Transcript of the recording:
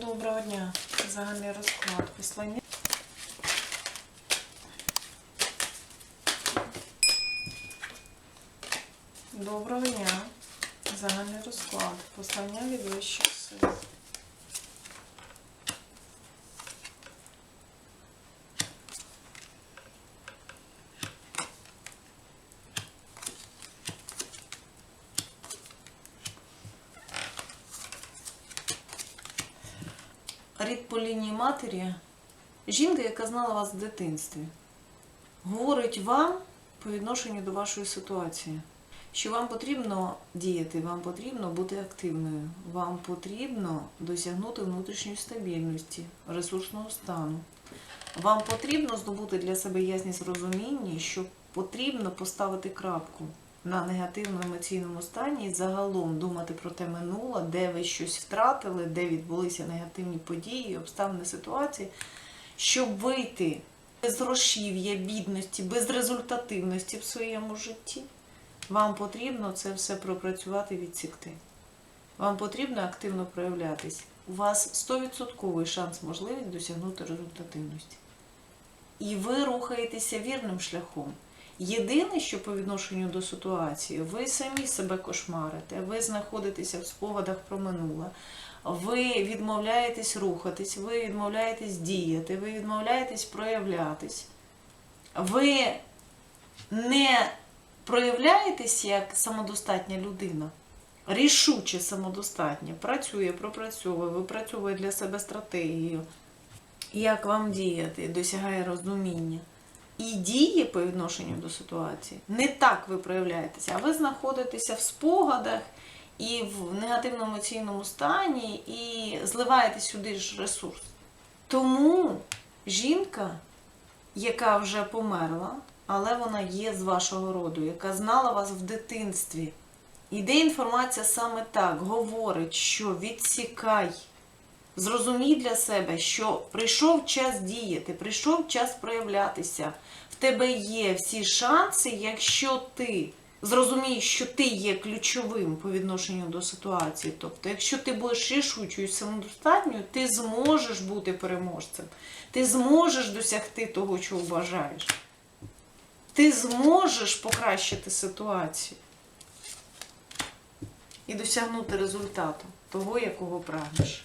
Доброго дня. Загальний розклад. Послання. Доброго дня. Загальний розклад. Послання від вищих сил. Рід по лінії матері. Жінка, яка знала вас в дитинстві, говорить вам по відношенню до вашої ситуації, що вам потрібно діяти, вам потрібно бути активною, вам потрібно досягнути внутрішньої стабільності, ресурсного стану. Вам потрібно здобути для себе ясність розуміння, що потрібно поставити крапку на негативному емоційному стані і загалом думати про те минуле, де ви щось втратили, де відбулися негативні події, обставини ситуації, щоб вийти без розшів'я, бідності, без результативності в своєму житті. Вам потрібно це все пропрацювати, відсікти. Вам потрібно активно проявлятись. У вас 100% шанс, можливість досягнути результативності. І ви рухаєтеся вірним шляхом. Єдине, що по відношенню до ситуації, ви самі себе кошмарите, ви знаходитеся в спогадах про минуле, ви відмовляєтесь рухатись, ви відмовляєтесь діяти, ви відмовляєтесь проявлятись. Ви не проявляєтесь як самодостатня людина, рішуче самодостатня, працює, пропрацьовує, випрацьовує для себе стратегію, як вам діяти, досягає розуміння. І діє по відношенню до ситуації. Не так ви проявляєтеся, а ви знаходитеся в спогадах і в негативному емоційному стані, і зливаєте сюди ж ресурс. Тому жінка, яка вже померла, але вона є з вашого роду, яка знала вас в дитинстві. Іде інформація саме так, говорить, що відсікай. Зрозумій для себе, що прийшов час діяти, прийшов час проявлятися. В тебе є всі шанси, якщо ти зрозумієш, що ти є ключовим по відношенню до ситуації. Тобто, якщо ти будеш рішучою і самодостатньою, ти зможеш бути переможцем, ти зможеш досягти того, чого бажаєш. Ти зможеш покращити ситуацію і досягнути результату того, якого прагнеш.